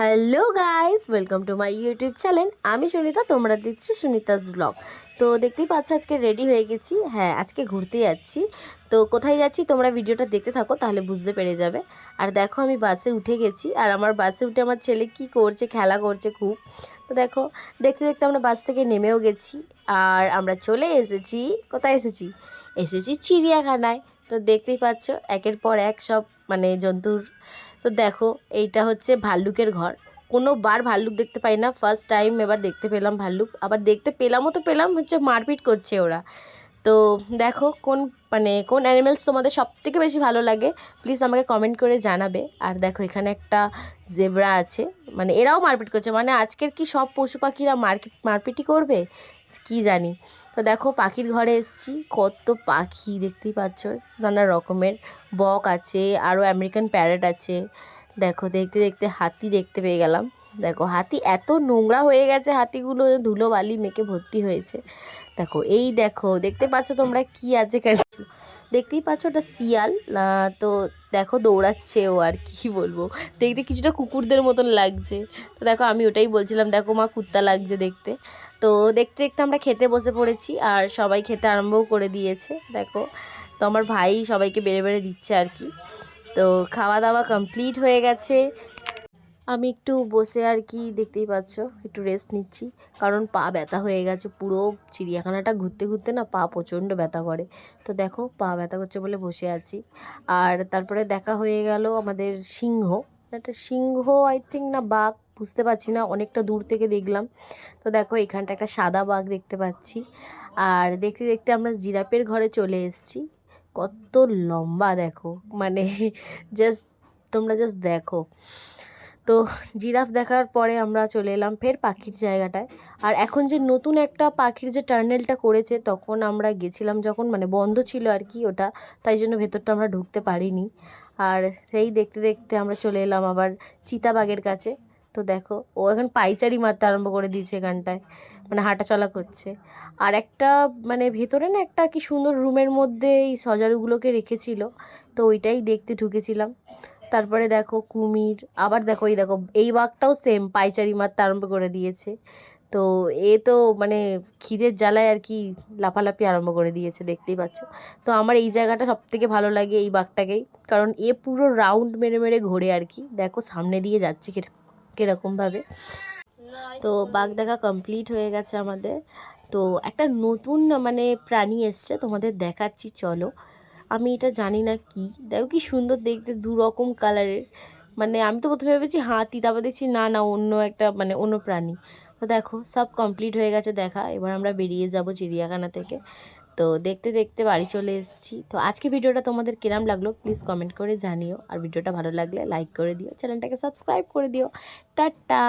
Hello guys welcome to my YouTube channel আমি সুনিতা, তোমরা দেখছ সুনিতাস ব্লগ তো দেখতেই পাচ্ছ আজকে রেডি হয়ে গেছি। হ্যাঁ আজকে ঘুরতে যাচ্ছি। তো কোথায় যাচ্ছি তোমরা ভিডিওটা দেখতে থাকো, তাহলে বুঝতে পেরে যাবে। আর দেখো, আমি বাসে উঠে গেছি। আর আমার বাসে উঠে আমার ছেলে কি করছে, খেলা করছে খুব। তো দেখো, দেখতে দেখতে আমরা বাস থেকে নেমেও গেছি। আর আমরা চলে এসেছি। কোথায় এসেছি? এসেছি চিড়িয়াখানায়। তো দেখতেই পাচ্ছ, একের পর এক সব মানে জন্তুর তো দেখো, এইটা হচ্ছে ভাল্লুকের ঘর। কোনো বার ভাল্লুক দেখতে পাই না। ফার্স্ট টাইম এবার দেখতে পেলাম ভাল্লুক। আবার দেখতে পেলামও তো পেলাম, হচ্ছে মারপিট করছে ওরা। তো দেখো, কোন মানে কোন অ্যানিমেলস তোমাদের সব থেকে বেশি ভালো লাগে প্লিজ আমাকে কমেন্ট করে জানাবে। আর দেখো, এখানে একটা জেব্রা আছে। মানে এরাও মারপিট করছে। মানে আজকের কি সব পশু পাখিরা মার্কেট মারপিটই করবে? কি জানি। তো দেখো পাখির ঘরে এসেছি, কত পাখি দেখতেই পাচ্ছ, নানা রকমের। বক আছে আরও আমেরিকান প্যারেট আছে। দেখো, দেখতে দেখতে হাতি দেখতে পেয়ে গেলাম। দেখো, হাতি এত নোংরা হয়ে গেছে হাতিগুলো ধুলো বালি মেখে ভর্তি হয়েছে। দেখো, এই দেখো, দেখতে পাচ্ছ তোমরা কি আছে কেন? দেখতেই পাচ্ছ ওটা শিয়াল। তো দেখো দৌড়াচ্ছে ও আর কি বলব। দেখতে কিছুটা কুকুরদের মতন লাগছে। তো দেখো, আমি ওটাই বলছিলাম, দেখো মা, কুত্তা লাগছে দেখতে। তো দেখতে দেখতে আমরা খেতে বসে পড়েছি আর সবাই খেতে আরম্ভও করে দিয়েছে, দেখো। তো আমার ভাই সবাইকে বেড়ে বেড়ে দিচ্ছে আর কি। তো খাওয়া দাওয়া কমপ্লিট হয়ে গেছে। আমি একটু বসে আর কি দেখতেই পাচ্ছ, একটু রেস্ট নিচ্ছি। কারণ পা ব্যথা হয়ে গেছে, পুরো চিড়িয়াখানাটা ঘুরতে ঘুরতে না পা প্রচণ্ড ব্যথা করে। তো দেখো, পা ব্যথা করছে বলে বসে আছি। আর তারপরে দেখা হয়ে গেল আমাদের সিংহ। একটা সিংহ আই থিঙ্ক না বাঘ। বুঝতে পারছি না, অনেকটা দূর থেকে দেখলাম। তো দেখো, এখানটা একটা সাদা বাঘ দেখতে পাচ্ছি। আর দেখতে দেখতে আমরা জিরাফের ঘরে চলে এসেছি। কত লম্বা দেখো মানে জাস্ট তোমরা জাস্ট দেখো। তো জিরাফ দেখার পরে আমরা চলে এলাম ফের পাখির জায়গাটায়। আর এখন যে নতুন একটা পাখির যে টার্নেলটা করেছে, তখন আমরা গেছিলাম যখন মানে বন্ধ ছিল আর কি ওটা, তাই জন্য ভেতরটা আমরা ঢুকতে পারিনি। আর সেই দেখতে দেখতে আমরা চলে এলাম আবার চিতাবাঘের কাছে। তো দেখো, ও এখন পাইচারি মারতে আরম্ভ করে দিয়েছে এখানটায় মানে হাঁটা চলা করছে। আর একটা মানে ভেতরে না একটা কি সুন্দর রুমের মধ্যে এই সজারুগুলোকে রেখেছিল, তো ওইটাই দেখতে ঢুকেছিলাম। তারপরে দেখো কুমির, আবার দেখো এই দেখো, এই বাঘটাও সেম পাইচারি মারতে আরম্ভ করে দিয়েছে। তো এ তো মানে খিদের জ্বালায় আর কি লাফালাফি আরম্ভ করে দিয়েছে, দেখতেই পাচ্ছ। তো আমার এই জায়গাটা সব থেকে ভালো লাগে এই বাঘটাকেই, কারণ এ পুরো রাউন্ড মেরে মেরে ঘোরে আর কি। দেখো সামনে দিয়ে যাচ্ছে কীরকম কীরকমভাবে তো বাঘ দেখা কমপ্লিট হয়ে গেছে আমাদের। তো একটা নতুন মানে প্রাণী এসছে, তোমাদের দেখাচ্ছি, চলো। আমি এটা জানি না কি। দেখো কি সুন্দর দেখতে দু রকম কালারের মানে আমি তো প্রথমে ভেবেছি হাতি, তারপর দেখছি না না, অন্য একটা মানে অন্য প্রাণী। তো দেখো, সব কমপ্লিট হয়ে গেছে দেখা। এবার আমরা বেরিয়ে যাব চিড়িয়াখানা থেকে। তো দেখতে দেখতে বাড়ি চলে এসেছি। তো আজকে ভিডিওটা তোমাদের কিরাম লাগল প্লিজ কমেন্ট করে জানিও। আর ভিডিওটা ভালো লাগলে লাইক করে দিও চ্যানেলটাকে সাবস্ক্রাইব করে দিও। টাটা!